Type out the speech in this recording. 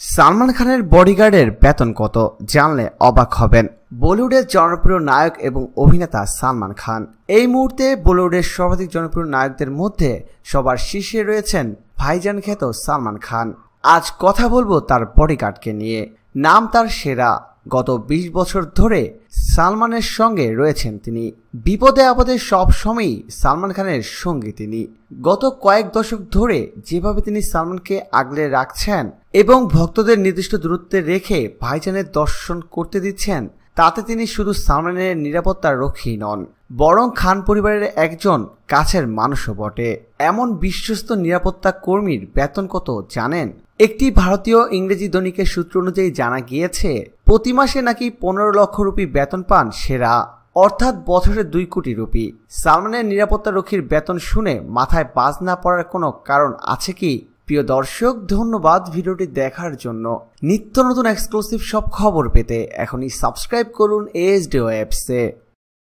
সালমান খানের বডিগার্ডের বেতন কত জানলে অবাক হবেন। বলিউডের জনপ্রিয় নায়ক এবং অভিনেতা সালমান খান। এই মুহূর্তে বলিউডের সর্বাধিক জনপ্রিয় নায়কদের মধ্যে সবার শীর্ষে রয়েছেন ভাইজান খ্যাত সালমান খান। আজ কথা বলব তার বডিগার্ডকে নিয়ে। নাম তার সেরা। গত ২০ বছর ধরে সালমানের সঙ্গে রয়েছেন তিনি। বিপদে আপদে সব সময়ই সালমান খানের সঙ্গী তিনি। গত কয়েক দশক ধরে যেভাবে তিনি সালমানকে আগলে রাখছেন এবং ভক্তদের নির্দিষ্ট দূরত্বে রেখে ভাইজানের দর্শন করতে দিচ্ছেন, তাতে তিনি শুধু সালমানের নিরাপত্তার রক্ষী নন, বরং খান পরিবারের একজন কাছের মানুষও বটে। এমন বিশ্বস্ত নিরাপত্তা কর্মীর বেতন কত জানেন? একটি ভারতীয় ইংরেজি দৈনিকের সূত্র অনুযায়ী জানা গিয়েছে, প্রতি মাসে নাকি পনেরো লক্ষ রুপি বেতন পান সেরা, অর্থাৎ বছরে দুই কোটি রুপি। সালমানের নিরাপত্তা রক্ষীর বেতন শুনে মাথায় বাজ না পড়ার কোনো কারণ আছে কি? প্রিয় দর্শক, ধন্যবাদ ভিডিওটি দেখার জন্য। নিত্য নতুন এক্সক্লুসিভ সব খবর পেতে এখনই সাবস্ক্রাইব করুন এএসডি ওয়েবসে